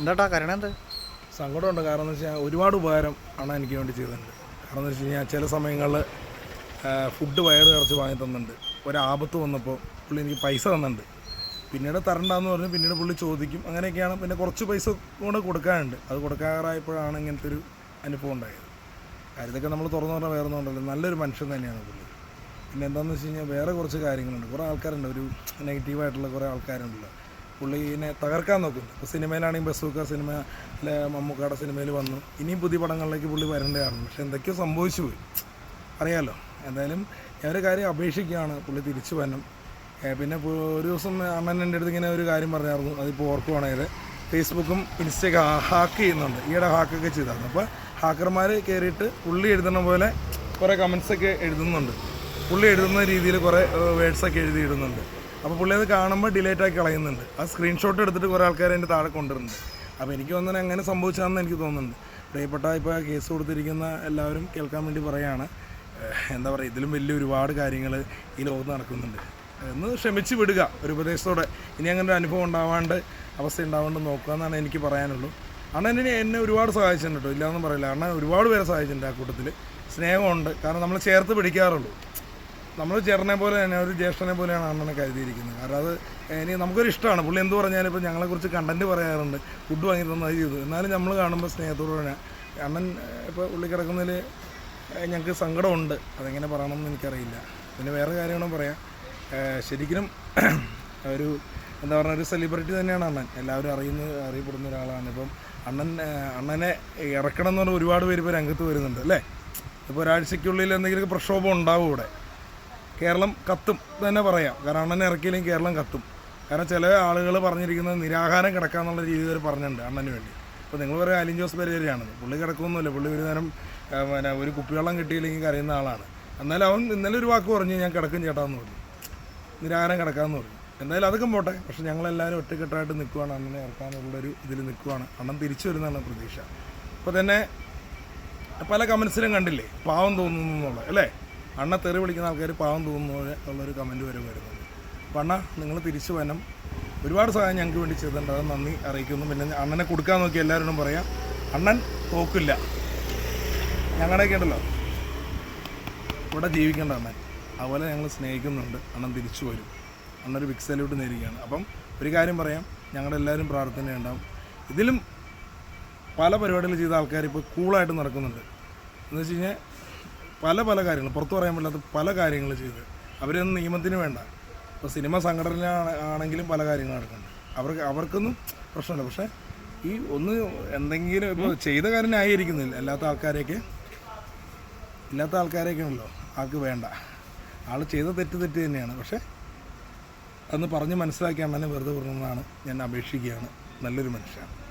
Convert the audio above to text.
എന്താട്ടാ കാരണം എന്ത്? സങ്കടമുണ്ട്. കാരണം എന്ന് വെച്ചാൽ ഒരുപാട് ഉപകാരം ആണ് എനിക്ക് വേണ്ടി ചെയ്തിട്ടുണ്ട്. കാരണം എന്ന് വെച്ച് കഴിഞ്ഞാൽ ചില സമയങ്ങളിൽ ഫുഡ് വയറ് നിറച്ച് വാങ്ങി തന്നിട്ടുണ്ട്. ഒരാപത്ത് വന്നപ്പോൾ പുള്ളി എനിക്ക് പൈസ തന്നിട്ടുണ്ട്. പിന്നീട് തരണ്ടെന്ന് പറഞ്ഞ് പിന്നീട് പുള്ളി ചോദിക്കും. അങ്ങനെയൊക്കെയാണ് പിന്നെ കുറച്ച് പൈസ കൂടെ കൊടുക്കാനുണ്ട്. അത് കൊടുക്കാറായപ്പോഴാണ് ഇങ്ങനത്തെ ഒരു അനുഭവം ഉണ്ടായത്. കാര്യത്തൊക്കെ നമ്മൾ തുറന്നു പറഞ്ഞാൽ വേറെ ഉണ്ടല്ലോ. നല്ലൊരു മനുഷ്യൻ തന്നെയാണ് പുള്ളി. പിന്നെ എന്താണെന്ന് വെച്ച് കഴിഞ്ഞാൽ വേറെ കുറച്ച് കാര്യങ്ങളുണ്ട്. കുറേ ആൾക്കാരുണ്ട്. ഒരു നെഗറ്റീവായിട്ടുള്ള കുറേ ആൾക്കാരുണ്ടല്ലോ. പുള്ളിനെ തകർക്കാൻ നോക്കും ഇപ്പോൾ സിനിമയിലാണെങ്കിൽ ബസൂക്ക സിനിമ അല്ലെ മമ്മൂക്കയുടെ സിനിമയിൽ വന്നു. ഇനിയും പുതിയ പടങ്ങളിലേക്ക് പുള്ളി വരേണ്ടതാണ്. പക്ഷെ എന്തൊക്കെയോ സംഭവിച്ചു പോയി. അറിയാലോ. എന്തായാലും ഞാൻ ഒരു കാര്യം അപേക്ഷിക്കുകയാണ്. പുള്ളി തിരിച്ചു വരണം. പിന്നെ ഒരു ദിവസം അണ്ണൻ എന്റെ അടുത്ത് ഇങ്ങനെ ഒരു കാര്യം പറഞ്ഞായിരുന്നു. അതിപ്പോൾ ഓർക്കുവാണെങ്കിൽ ഫേസ്ബുക്കും ഇൻസ്റ്റയൊക്കെ ഹാക്ക് ചെയ്യുന്നുണ്ട്. ഈയിടെ ഹാക്കൊക്കെ ചെയ്തായിരുന്നു. അപ്പോൾ ഹാക്കർമാർ കയറിയിട്ട് പുള്ളി എഴുതുന്ന പോലെ കുറേ കമൻസൊക്കെ എഴുതുന്നുണ്ട്. പുള്ളി എഴുതുന്ന രീതിയിൽ കുറേ വേർഡ്സൊക്കെ എഴുതി ഇടുന്നുണ്ട് അപ്പോൾ പുള്ളി അത് കാണുമ്പോൾ ഡിലേറ്റ് ആക്കി കളയുന്നുണ്ട്. ആ സ്ക്രീൻഷോട്ട് എടുത്തിട്ട് കുറേ ആൾക്കാർ എന്റെ താഴെ കൊണ്ടുവരുന്നുണ്ട്. അപ്പോൾ എനിക്ക് തോന്നുന്നത് അങ്ങനെ സംഭവിച്ചാണെന്ന് എനിക്ക് തോന്നുന്നുണ്ട്. പ്രിയപ്പെട്ട ഇപ്പോൾ കേസ് കൊടുത്തിരിക്കുന്ന എല്ലാവരും കേൾക്കാൻ വേണ്ടി പറയുകയാണ് എന്താ പറയുക ഇതിലും വലിയ ഒരുപാട് കാര്യങ്ങൾ ഈ ലോകത്ത് നടക്കുന്നുണ്ട്. എന്ന് ക്ഷമിച്ച് വിടുക ഒരു ഉപദേശത്തോടെ. ഇനി അങ്ങനെ ഒരു അനുഭവം ഉണ്ടാവാണ്ട് അവസ്ഥ ഉണ്ടാവാണ്ട് നോക്കുക എന്നാണ് എനിക്ക് പറയാനുള്ളൂ. അണ്ണൻ എന്നെ എന്നെ ഒരുപാട് സഹായിച്ചിട്ടുണ്ട് കേട്ടോ. ഇല്ലയെന്നും പറയില്ല. അണ്ണൻ ഒരുപാട് പേരെ സഹായിച്ചിട്ടുണ്ട് ആ കൂട്ടത്തിൽ സ്നേഹമുണ്ട്. കാരണം നമ്മൾ ചേർത്ത് പിടിക്കാറുള്ളൂ. നമ്മൾ ചേട്ടനെ പോലെ തന്നെ ഒരു ജ്യേഷ്ഠനെ പോലെയാണ് അണ്ണനെ കരുതിയിരിക്കുന്നത്. കാരണം അത് ഇനി നമുക്കൊരു ഇഷ്ടമാണ്. പുള്ളി എന്ത് പറഞ്ഞാലും ഇപ്പോൾ ഞങ്ങളെക്കുറിച്ച് കണ്ടന്റ് പറയാറുണ്ട്. ഫുഡ് വാങ്ങി തന്നത് ചെയ്തു. എന്നാലും നമ്മൾ കാണുമ്പോൾ സ്നേഹത്തോടെ അണ്ണൻ ഇപ്പോൾ പുള്ളി കിടക്കുന്നതിൽ ഞങ്ങൾക്ക് സങ്കടമുണ്ട്. അതെങ്ങനെ പറയണമെന്ന് എനിക്കറിയില്ല. പിന്നെ വേറെ കാര്യങ്ങളും പറയാം. ശരിക്കും ഒരു എന്താ പറയുക ഒരു സെലിബ്രിറ്റി തന്നെയാണ് അണ്ണൻ. എല്ലാവരും അറിയുന്ന അറിയപ്പെടുന്ന ഒരാളാണ്. ഇപ്പം അണ്ണൻ അണ്ണനെ ഇറക്കണം എന്ന് പറഞ്ഞാൽ ഒരുപാട് പേര് ഇപ്പോൾ രംഗത്ത് വരുന്നുണ്ട് അല്ലേ? ഇപ്പോൾ ഒരാഴ്ചയ്ക്കുള്ളിൽ എന്തെങ്കിലുമൊക്കെ പ്രക്ഷോഭം ഉണ്ടാവും ഇവിടെ. കേരളം കത്തും തന്നെ പറയാം. കാരണം അണ്ണനെ ഇറക്കിയില്ലെങ്കിൽ കേരളം കത്തും. കാരണം ചില ആളുകൾ പറഞ്ഞിരിക്കുന്നത് നിരാഹാരം കിടക്കാന്നുള്ള രീതിയിൽ അവർ പറഞ്ഞിട്ടുണ്ട് അണ്ണന് വേണ്ടി. അപ്പോൾ നിങ്ങൾ പറയുക അലിൻ ജോസ് പെരേരയാണ്. പുള്ളി കിടക്കുമെന്നല്ല പുള്ളി ഒരു നേരം പിന്നെ ഒരു കുപ്പിവെള്ളം കിട്ടിയില്ലെങ്കിൽ കരയുന്ന ആളാണ്. എന്നാലും അവൻ ഇന്നലെ ഒരു വാക്ക് പറഞ്ഞു ഞാൻ കിടക്കും ചേട്ടാന്ന് പറഞ്ഞു. നിരാഹാരം കിടക്കാമെന്ന് പറഞ്ഞു. എന്തായാലും അതൊക്കെ പോട്ടെ. പക്ഷെ ഞങ്ങളെല്ലാവരും ഒറ്റക്കെട്ടായിട്ട് നിൽക്കുവാണ്. അണ്ണനെ ഇറക്കാനുള്ളൊരു ഇതിൽ നിൽക്കുവാണ്. അണ്ണൻ തിരിച്ചു വരുന്നതാണ് പ്രതീക്ഷ. അപ്പോൾ തന്നെ പല കമൻസിലും കണ്ടില്ലേ? പാവം തോന്നുന്നു എന്നുള്ളത് അല്ലേ? അണ്ണ തെറി വിളിക്കുന്ന ആൾക്കാർ പാവം തോന്നുന്നു ഉള്ളൊരു കമന്റ് വരെ വരുന്നുണ്ട്. അപ്പം അണ്ണ നിങ്ങൾ തിരിച്ചു വരണം. ഒരുപാട് സഹായം ഞങ്ങൾക്ക് വേണ്ടി ചെയ്തിട്ടുണ്ട്. അത് നന്ദി അറിയിക്കുന്നു. പിന്നെ അണ്ണനെ കൊടുക്കാൻ നോക്കി എല്ലാവരോടും പറയാം. അണ്ണൻ തോക്കില്ല. ഞങ്ങളുടെയൊക്കെ ഉണ്ടല്ലോ. ഇവിടെ ജീവിക്കേണ്ട അണ്ണൻ. അതുപോലെ ഞങ്ങൾ സ്നേഹിക്കുന്നുണ്ട്. അണ്ണൻ തിരിച്ചു വരും. അണ്ണൊരു ബിഗ് സല്യൂട്ട് നേരിടുകയാണ് അപ്പം ഒരു കാര്യം പറയാം. ഞങ്ങളെല്ലാവരും പ്രാർത്ഥന ഉണ്ടാവും ഇതിലും പല പരിപാടികൾ ചെയ്ത ആൾക്കാർ ഇപ്പോൾ കൂളായിട്ട് നടക്കുന്നുണ്ട്. എന്ന് വെച്ച് കഴിഞ്ഞാൽ പല പല കാര്യങ്ങൾ പുറത്തു പറയാൻ പറ്റാത്ത പല കാര്യങ്ങൾ ചെയ്ത്. അവരൊന്നും നിയമത്തിന് വേണ്ട. ഇപ്പോൾ സിനിമ സംഘടന ആണെങ്കിലും പല കാര്യങ്ങൾ നടക്കുന്നുണ്ട്. അവർക്ക് അവർക്കൊന്നും പ്രശ്നമില്ല. പക്ഷേ ഈ ഒന്ന് എന്തെങ്കിലും ഇപ്പോൾ ചെയ്ത കാര്യം ന്യായീകരിക്കുന്നില്ല. അല്ലാത്ത ആൾക്കാരെയൊക്കെ ഇല്ലാത്ത ആൾക്കാരെയൊക്കെ ഉണ്ടല്ലോ. ആൾക്ക് വേണ്ട. ആൾ ചെയ്ത തെറ്റ് തെറ്റ് തന്നെയാണ്. പക്ഷേ അന്ന് പറഞ്ഞ് മനസ്സിലാക്കിയാൽ തന്നെ വെറുതെ പറഞ്ഞതാണ്. ഞാൻ അപേക്ഷിക്കുകയാണ്. നല്ലൊരു മനുഷ്യനാണ്.